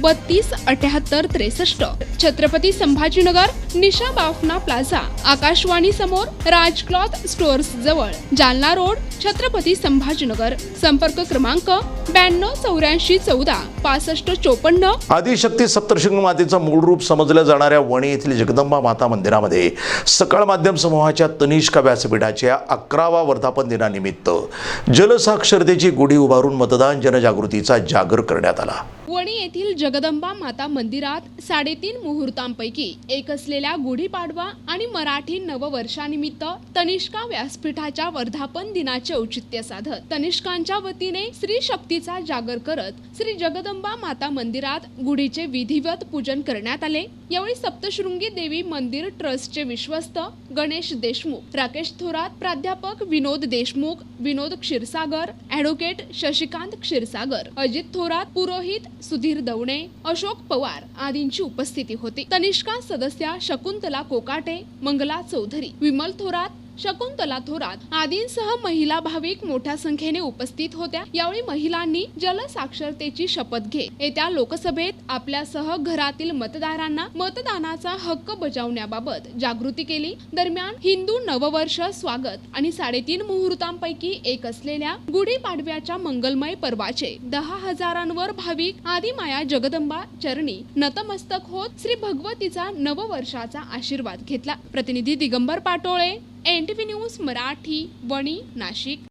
बत्तीस अठ्याहत्तर त्रेसष्ट. छत्रपती संभाजीनगर निशा बाफना प्लाझा. आकाशवाणी समोर राज क्लॉथ स्टोअर्स जवळ. जालना रोड छत्रपती संभाजीनगर. संपर्क क्रमांक ब्याण्णव चौऱ्याऐंशी चौदा पासष्ट चोपन्न. आदिशक्ती सप्तशृंग मातेचं मूळ रूप समजल्या जाणाऱ्या वणी येथील जगदंबा माता मंदिरामध्ये सकाळ माध्यम समूहाच्या तनिष्का व्यासपीठाच्या अकरावा वर्धापन दिनानिमित्त जलसाक्षरतेची गुढी उभारून मतदान जनजागृतीचा जागर करण्यात आला. वणी येथील जगदंबा माता मंदिरात साडेतीन मुहूर्तांपैकी एक असलेल्या गुढीपाडवा आणि मराठी नववर्षानिमित्त तनिष्का व्यासपीठाच्या वर्धापन दिनाचे औचित्य साधत तनिष्कांच्या वतीने श्री शक्तीचा जागर करत श्री जगदंबा माता मंदिरात गुढीचे विधिवत पूजन करण्यात आले. यावेळी सप्तशृंगी देवी मंदिर ट्रस्टचे विश्वस्त गणेश देशमुख राकेश थोरात प्राध्यापक विनोद देशमुख विनोद क्षीरसागर ॲडव्होकेट शशिकांत क्षीरसागर अजित थोरात पुरोहित सुधीर दवणे अशोक पवार आदींची उपस्थिती होती. तनिष्का सदस्या शकुंतला कोकाटे मंगला चौधरी विमल थोरात शकुंतला थोरात आदींसह महिला भाविक मोठ्या संख्येने उपस्थित होत्या. यावेळी महिलांनी जलसाक्षरतेची शपथ घेत येत्या लोकसभेत आपल्यासह घरातील मतदारांना मतदानाचा हक्क बजावण्याबाबत जागृती केली. दरम्यान हिंदू नववर्ष स्वागत आणि साडेतीन मुहूर्तांपैकी एक असलेल्या गुढीपाडव्याच्या मंगलमय पर्वाचे दहा हजारांवर भाविक आदिमाया जगदंबा चरणी नतमस्तक होत श्री भगवतीचा नववर्षाचा आशीर्वाद घेतला. प्रतिनिधी Digambar Patole N T V news Marathi Wani Nashik.